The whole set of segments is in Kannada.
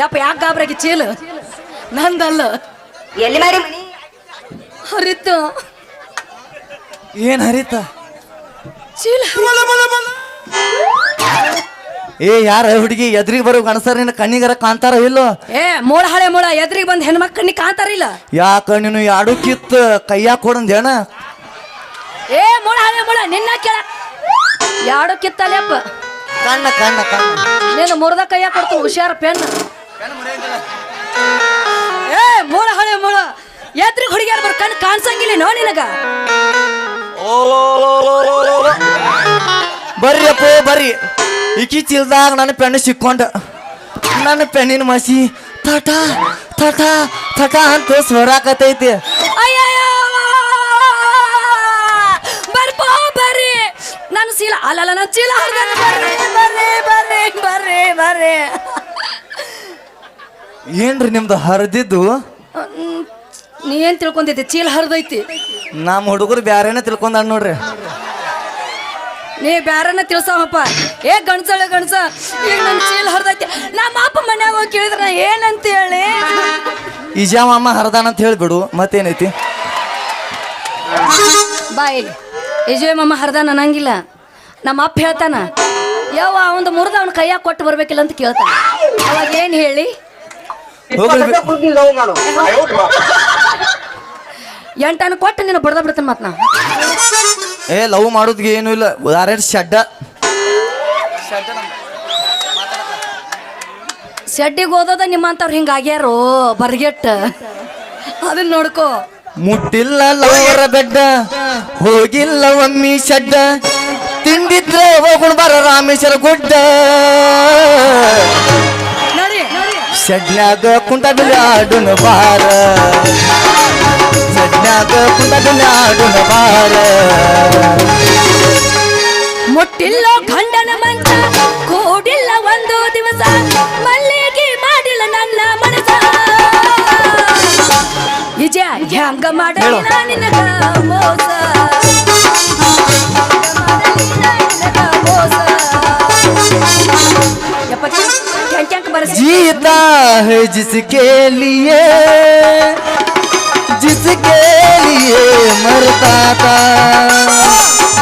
ಯಪ್ಪ ಯಾಕೆ ಗಾಬ್ರಾಗಿ ಚೀಲ? ನಂದಲ್ಲ. ಎಲ್ಲಿ ಮಾಡಿ ಹರಿತ ಹರಿತು. ಏನ್ ಹರಿತ? ಚೀಲ. ಏ ಯಾರ ಹುಡುಗಿ ಎದ್ರಿಗೆ ಬರೋ ಗಣಸರ್ ನಿನ್ನ ಕಣ್ಣಿಗರ ಕಾಣ್ತಾರ ಇಲ್ಲೋ? ಏ ಮೂಳ ಹಳೆ ಮೂಳ ಎದ್ರಿಗೆ ಬಂದ್ ಕಣ್ಣಿಗೆ ಕಾಣ್ತಾರಿಲ್ಲ ಯಾಕ ನೀನು ಯಾಡು ಕಿತ್ತ ಕೈಯಾಗ ಕೊಡಂದೇನ ಏ ಮೂಳ ಹಳೆ ಮೂಳ ನಿನ್ನ ಕೇಳ. ಯಾಡು ಕಿತ್ತಲ್ಲಪ್ಪ ಕಣ್ಣ ಕಣ್ಣ ಕಣ್ಣ. ನೀನು ಮುರ್ದ ಕೈಯ ಕೊಡ್ತು ಹುಷಾರ ಪೆನ್. ಏ ಮೂಳ ಹಳೆ ಮೂಳ. ಎದ್ರಿಗೆ ಹುಡುಗಿಯರ್ ಬರ್ ಕಣ್ ಕಾಣಸಂಗಿಲ್ಲ ನೋ ನಿನಗ? ಬರ್ರಿ ಅಪ್ಪ ಬರ್ರಿ. ಇಕಿ ಚೀಲ್ದಾಗ ನನ್ನ ಪೆಣ್ಣು ಸಿಕ್ಕೊಂಡ. ನನ್ನ ಪೆಣ್ಣಿನ ಮಸಿ ತಟ ತಟ ತಟ ಅಂತ ಸ್ವರಾಕತೈತಿ ಅಯ್ಯಯ್ಯೋ ಬರ್ಪೋ ಬರ್ರಿ. ನನ್ನ ಚೀಲ ಅಲ್ಲಲ್ಲ ನನ್ನ ಚೀಲ ಬರ್ರಿ. ಬರ್ರಿ ಬರ್ರಿ ಬರ್ರಿ ಬರ್ರಿ. ಏನ್ರಿ ನಿಮ್ದು ಹರಿದಿದ್ದು? ನೀ ಏನ್ ತಿಳ್ಕೊಂತೈತಿ ಚೀಲ ಹರಿದೈತಿ. ನಮ್ಮ ಹುಡುಗರು ಬ್ಯಾರೇನ ತಿಳ್ಕೊಂಡ ನೋಡ್ರಿ. ನೀ ಬ್ಯಾರನ್ನ ತಿಳ್ಸವಪ್ಪ ಏ ಗಣಸಳೆ ಗಣಸ ಈಗ ನನ್ನ ಚೀಲ ಹರಿದೈತಿ. ನಮ್ಮ ಅಪ್ಪ ಮನ್ಯಾಗ ಹೋಗಿ ಕೇಳಿದ್ರ ನಾ ಏನಂತ ಹೇಳಿ? ಇಜಾ ಮಾಮ ಹರದಾನ ಅಂತ ಹೇಳ್ಬಿಡು ಮತ್ತೇನೈತಿ? ಬಾ ಇಲ್ಲಿ. ಯಜುವೆ ಮಮ್ಮ ಹರ್ದ ಅನ್ನಂಗಿಲ್ಲ. ನಮ್ಮ ಅಪ್ಪ ಹೇಳ್ತಾನ ಯಾವ ಒಂದು ಮುರಿದ ಅವನ ಕೈಯಾಗ ಕೊಟ್ಟು ಬರ್ಬೇಕಿಲ್ಲ ಅಂತ ಕೇಳ್ತಾನ. ಅವಾಗ ಏನು ಹೇಳಿ? ಹೋಗ್ಲಿ ಎಂಟನ ಕೊಟ್ಟು ನೀನು ಬಡ್ದ ಬಿಡ್ತೇನೆ ಮತ್ತೆ ನಾ ಏ ಲವ್ ಮಾಡೋದ್ಗೆ ಏನು ಇಲ್ಲ. ಉದಾಹರಣೆ ಶಡ್ಡ. ಶೆಡ್ಡಿಗೆ ಓದೋದ ನಿಮ್ಮಂತವ್ರು ಹಿಂಗ ಆಗ್ಯಾರೋ ಬರ್ಗೆಟ್ಟ. ಅದನ್ನ ನೋಡ್ಕೋ. ಮುಟ್ಟಿಲ್ಲ ಲವರ ಬೆಡ್ಡ ಹೋಗಿಲ್ಲ ಒಮ್ಮಿ ಶಡ್ಡ. ತಿಂದಿದ್ರೆ ಹೋಗುಣ ಬರ ರಾಮೇಶ್ವರ ಗುಡ್ಡ. ಶಡ್ನ್ಯಾಗ ಕುಂಟದಲ್ಲಿ ಆಡುನ ಬಾರ ಶಡ್ನ್ಯಾಗ ಕುಂಟದಲ್ಲಿ ಆಡುನ ಬಾರ ಮುಟ್ಟಿಲ್ಲ ಗಂಡನ ಮಂಚ ಕೂಡಿಲ್ಲ ಒಂದು ದಿವಸ. ಮಲ್ಲಿಗೆ ಮಾಡಿಲ್ಲ ನನ್ನ ಮನಸ. ನಿಜ ಹ್ಯಾಂಗ ಮಾಡ ನಾ ನಿನಗ ಮೋಸ. मिलता है जिसके लिए जिसके लिए मरता था।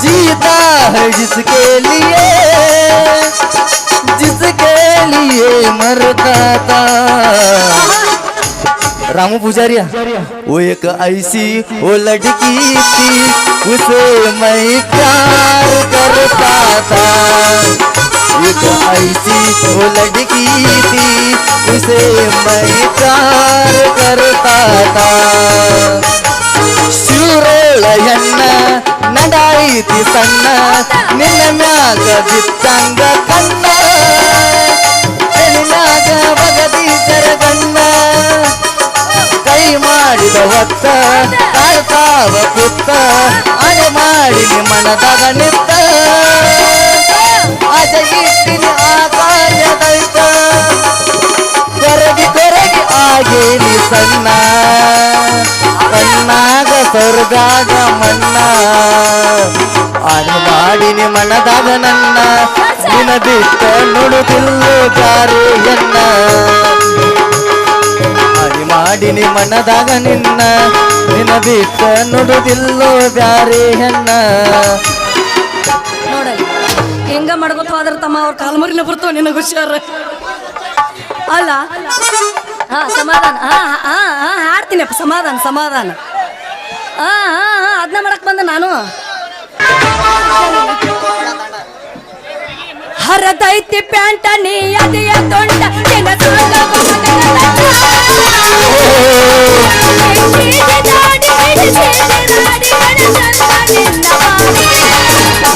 जीता है जिसके लिए जिसके लिए मरता था। रामू पुजारिया वो एक ऐसी वो लड़की थी उसे मैं प्यार करता था एक ऐसी वो लड़की थी उसे मैं प्यार करता था ಶಿವರೋಳಯನ್ನ ನಡಾಯಿತಿ ಸಣ್ಣ ನಿನ್ನ ಮ್ಯಾಗ ಬಿತ್ತಂಗ ಕಣ್ಣ ಕಾಡ್ತಾವ ಪುತ್ತ ಅಣೆ ಮಾಡಿ ಮನದಾಗ ನಿತ್ತ. ಅಜ ಇಟ್ಟಿನ ಆಕಾಶದೈತ ಕೊರಗಿ ಕೊರಗಿ ಆಗೇನಿ ಸಣ್ಣ ಸಣ್ಣಾಗ ಸ್ವರ್ಗಾಗ ಮಣ್ಣ. ಆನೆ ಮಾಡಿನಿ ಮನದಾಗ ನನ್ನ ನಿನ ಬಿಟ್ಟ ನುಡುದಿಲ್ಲ ಜಾರು ಎನ್ನ. ಆನೆ ಮಾಡಿನಿ ಮನದಾಗ ನಿನ್ನ ನಿನ ಬಿಟ್ಟ ನುಡುದಿಲ್ಲೋ ಬ್ಯಾರೆ ಹೆಣ್ಣ ನೋಡಲ್ಲಿ ಹಿಂಗ ಮಾಡ್ಕೊತ ಹೋದ್ರ ತಮ್ಮ ಅವ್ರ ಕಾಲ್ಮರಿನ ಬರ್ತಾವ ನಿನಗ ಹುಷಾರ ಅಲ್ಲ ಹಾ ಸಮಾಧಾನ ಹಾ ಹಾ ಹಾ ಹಾಡ್ತೀನಪ್ಪ ಸಮಾಧಾನ ಸಮಾಧಾನ ಹಾ ಹಾ ಹಾ ಅದನ್ನ ಮಾಡಕ್ ಬಂದ ನಾನು ಹರದೈತಿ ಪ್ಯಾಂಟ ನೀ ಅದಿಯ ತೊಂಡ ನಿನ್ನ ಸಾಂಗ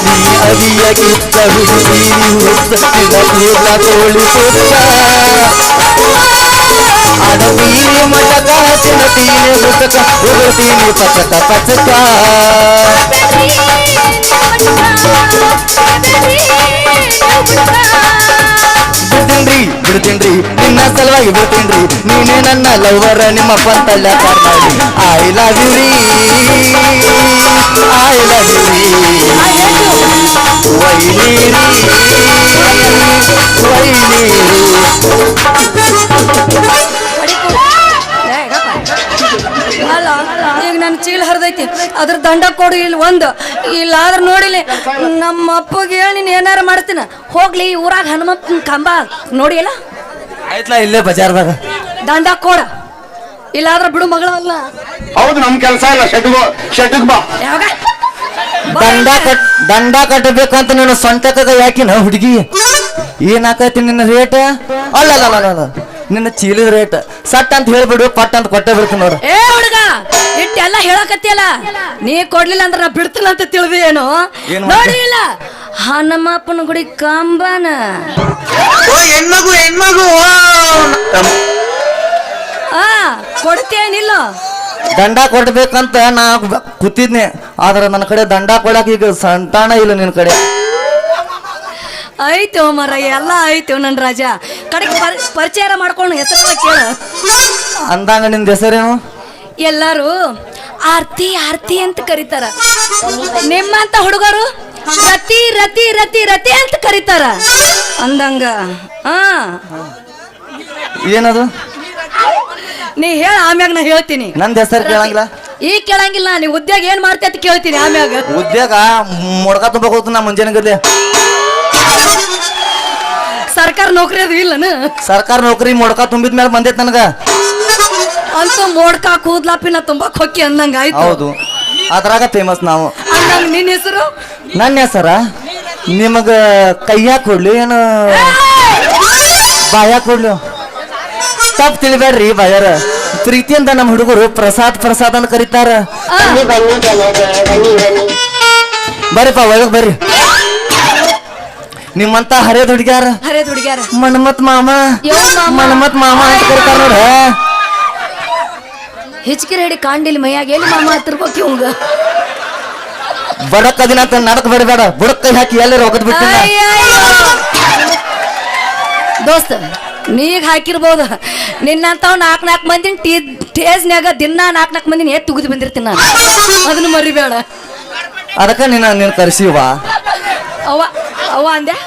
ನೀ ಅರಿಯಗಿತ್ತ ಹುಡುಗಿ ಹುಡುಕಿನ ಪೂರ್ಣ ತೋಳಿ ಪುಟ್ಟ ಅಡವೀರಿ ಮಟಕ ಚಿನತೀನಿ ಮುಟಕ ಉರುತೀನಿ ಪಚಕ ಪಚಕ ಬಿಡ್ತೀನ್ರಿ ಬಿಡ್ತೀನ್ರಿ ನಿನ್ನ ಸಲುವಾಗಿ ಬಿಡ್ತೀನ್ರಿ ನೀನೇ ನನ್ನ ಲವರ ನಿಮ್ಮ ಪಂತಲ್ಲ ಮಾಡಿ ಐ ಲವ್ ಯು ರೀ ಐ ಲವ್ ಯು ರೀ ವೈನೀರಿ ಅದ್ರ ದಂಡ ಕೊಡು ಇಲ್ಲಿ ಒಂದು. ಇಲ್ಲಾದ್ರೆ ನೋಡಿಲಿ ನಮ್ಮ ಅಪ್ಪಗೆ ಹೇಳಿ ನೀನು ಏನಾರ ಮಾಡ್ತೀನ. ಹೋಗ್ಲಿ ಈ ಊರಾಗ ಹನುಮಪ್ಪನ ಕಂಬ. ನೋಡಿ ಇಲ್ಲ ಆಯ್ತಲ್ಲ ಇಲ್ಲೇ ಬಜಾರ್ದಾಗ. ದಂಡ ಕೊಡ. ಇಲ್ಲಾದ್ರೆ ಬಿಡು ಮಗಳ ಅಲ್ಲ. ಹೌದು ನಮ್ ಕೆಲಸ ಇಲ್ಲ. ಶೆಟ್ಗೋ ಶೆಟ್ಗ್ ಬಾ. ಯಾವಾಗ? ದಂಡ ಕಟ್ ದಂಡ ಕಟ್ಟಬೇಕಂತ ನೀನು ಸೊಂಟಕ್ಕ ಯಾಕಿನ ಹುಡುಗಿ? ಏನಾಕೈತಿ ನಿನ್ನ ರೇಟ್? ಅಲ್ಲ ಅಲ್ಲ ಅಲ್ಲ ಅಲ್ಲ ನಿನ್ನ ಚೀಲದ ರೇಟ್ ಸಟ್ ಅಂತ ಹೇಳ್ಬಿಡು ಪಟ್ ಅಂತ ಕೊಟ್ಟೆ ಬಿಡ್ತೀನಿ ನೋಡು. ಏ ಹುಡುಗ ಇಟ್ಟೆಲ್ಲ ಹೇಳಕತ್ತಿಯಲ್ಲ? ನೀ ಕೊಡ್ಲಿಲ್ಲ ಅಂದ್ರೆ ನಾ ಬಿಡ್ತಿಲ್ಲ ಅಂತ ತಿಳಿದಿ ಏನು? ಏನ್ ಮಾಡ್ತಿ? ನೋಡಿ ಇಲ್ಲ ಹನುಮಪ್ಪನ ಗುಡಿ ಕಂಬನ. ಓ ಹೆಣ್ಮಗು ಹೆಣ್ಮಗು ಆ ಕೊಡ್ತೇನಿಲ್ಲ? ದಂಡ ಕೊಡ್ಬೇಕಂತ ನಾ ಬ- ಕೂತಿದ್ನೆ. ಆದ್ರೆ ನನ್ನ ಕಡೆ ದಂಡ ಕೊಡಕ್ ಈಗ ಸಂತಾನ ಇಲ್ಲ ನಿನ್ನ ಕಡೆ. ಆಯ್ತು ಮರ ಎಲ್ಲ ಆಯ್ತು ನನ್ ರಾಜ. ಕಡೆಗೆ ಪರಿ- ಪರಿಚಯ ಮಾಡ್ಕೊಂಡು ಹೆಸರೆಲ್ಲ ಕೇಳ. ಅಂದಂಗ ನಿಮ್ದು ಹೆಸರೇನು? ಎಲ್ಲರೂ ಆರ್ತಿ ಆರ್ತಿ ಅಂತ ಕರೀತಾರ. ನಿಮ್ಮಂತ ಹುಡುಗರು ರತಿ ರತಿ ರತಿ ರತಿ ಅಂತ ಕರೀತಾರ. ಅಂದಂಗ ಏನದು? ನೀ ಹೇಳ ಆಮ್ಯಾಗ ನಾ ಹೇಳ್ತೀನಿ. ನನ್ನ ಹೆಸರು ಕೇಳಂಗಿಲ್ಲ. ಈಗ ಕೇಳಂಗಿಲ್ಲ ನೀ ಉದ್ಯೋಗ ಏನ್ ಮಾಡ್ತಿ ಅಂತ ಕೇಳ್ತೀನಿ ಆಮ್ಯಾಗ. ಉದ್ಯೋಗ ಮೊಡಕ ತುಂಬ ಕೂತು ನಾ ಮುಂಜಾನೆ ಸರ್ಕಾರ ನೌಕರಿ ಅದು ಇಲ್ಲನ? ಸರ್ಕಾರ ನೌಕರಿ ಮೊಡ್ಕ ತುಂಬಿದ ಮೇಲೆ ಬಂದೈತ್ ನನಗ. ಅಂತ ಮೋಡ್ಕ ಕೂದ್ಲಾಪಿನ ತುಂಬಾ ಹೊಕ್ಕಿ ಅಂದಂಗ ಆಯ್ತು. ಹೌದು. ಅದ್ರಾಗ ಫೇಮಸ್ ನಾವು. ಅಂದಂಗ ನಿನ್ನ ಹೆಸರು? ನನ್ನ ಹೆಸರ? ನಿಮಗ ಕೈಯಾಗ ಕೊಡ್ಲಿ ಏನು? ಬಾಯ ಕೊಡ್ಲಿ ತಪ್ಪು ತಿಳಿಬೇಡ್ರಿ ಬಾಯಾರ. ಪ್ರೀತಿಯಿಂದ ನಮ್ಮ ಹುಡುಗರು ಪ್ರಸಾದ್ ಪ್ರಸಾದ್ ಅಂತ ಕರೀತಾರ. ಬರ್ರಿಪ್ಪ ಒಳಗ್ ಬರ್ರಿ. ನಿಮ್ಮಂತ ಹರೇದ್ ಹುಡುಗ್ಯಾರ? ಹರೇ ಹುಡುಗ್ಯಾರ. ಮನ್ಮತ್ ಮಾಮ? ಯೋ ಮಾಮ. ಮನ್ಮತ್ ಮಾಮ ಅಂತ ಕರೀತಾರ ನೋಡ. ಹಿಚ್ಕಿರಿ ಹಿಡಿ ಕಾಂಡಿಲ್ ಮೈಯಾಗ ಎಲ್ಲಿ ಮಾಮ ಹತ್ತಿರ್ಬೇಕು ಇವಂಗ? ಬಡಕ್ ಅದಿನ ಅಂತ ನಡಕ್ ಬೇಡ ಬುಡಕ್ ಕೈ ಹಾಕಿ ಎಲ್ಲರೂ ಹೋಗದ್ ಬಿಟ್ಟಿಲ್ಲ. ದೋಸ್ತ ನೀಗ ಹಾಕಿರ್ಬೋದು. ನಿನ್ನಂತವ್ ನಾಲ್ಕು ನಾಲ್ಕು ಮಂದಿನ ಟೀ ಟೇಸ್ನ್ಯಾಗ ದಿನ ನಾಲ್ಕು ನಾಲ್ಕು ಮಂದಿನ ಎತ್ತು ತುಗಿದು ಬಂದಿರ್ತೀನಿ ನಾನು. ಅದನ್ನ ಮರಿಬೇಡ. ಅದಕ್ಕ ನಿನ್ನ ನೀನು ಕರ್ಸಿವಾ. ಅವ್ವ ಅವ್ವ ಅಂದೆ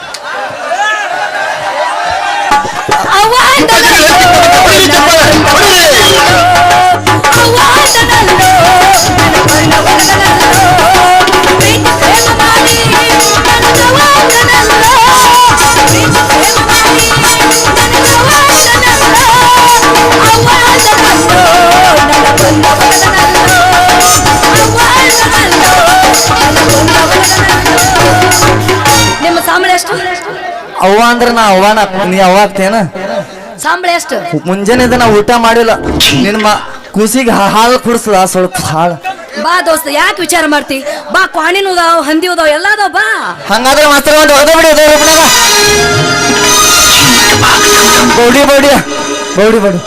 ಅವ್ವ ಅಂದ್ರೆ ನಾ ಅವ್ವಾನ ನೀ ಅವ್ವ ಆಗ್ತೇನ? ಸಂಬಳ ಎಷ್ಟು? ಮುಂಜಾನೆ ನಾ ಊಟ ಮಾಡಿಲ್ಲ. ನಿನ್ ಮ ಕೂಸಿಗೆ ಹಾಲು ಕುಡಿಸದ ಸ್ವಲ್ಪ ಹಾಳ. ಬಾ ದೋಸ್ತ ಯಾಕೆ ವಿಚಾರ ಮಾಡ್ತಿ? ಬಾ ಕ್ವಾಣಿನೂ ಅದಾವ ಹಂದಿ ಅದಾವ ಎಲ್ಲ ಅದಾವ ಬಾ. ಹಂಗಾದ್ರೆ ಮಾತ್ರ ಒಂದು ಹೊಡೆದ ಬಿಡಿ ಹೊಡೆದ ಬೌಡಿ ಬೌಡಿ. ಬೌಡಿ ಬೌಡಿ.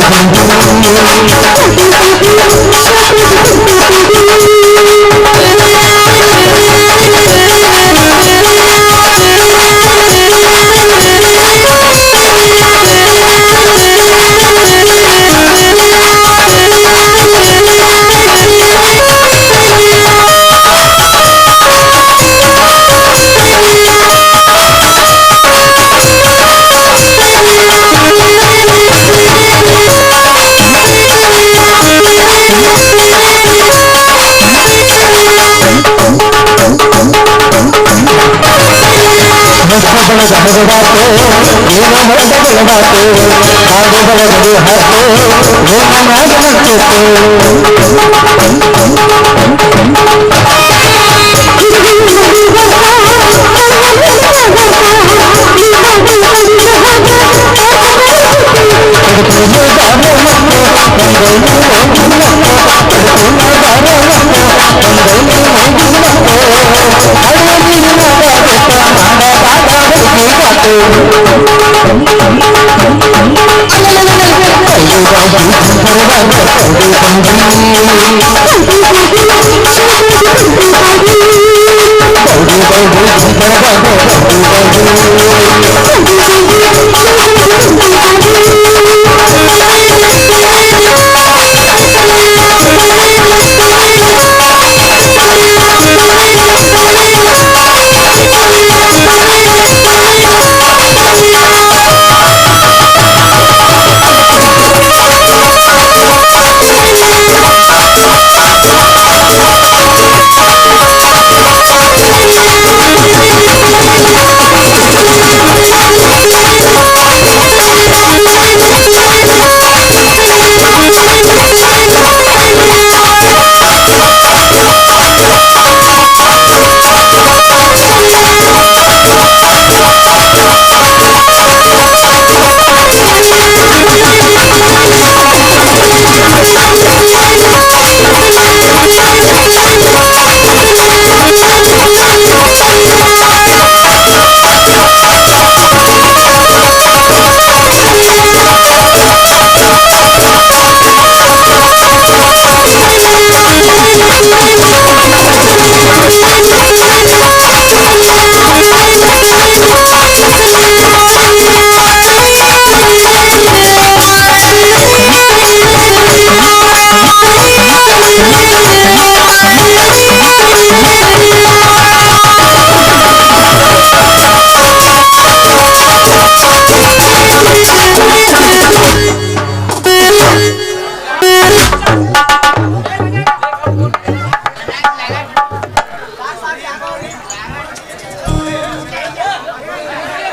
you. ಬಾತು ಹಾಡುವವರದು ಹತ್ತು ಓಮ ಮಾತನಾಡುತ್ತಿತ್ತು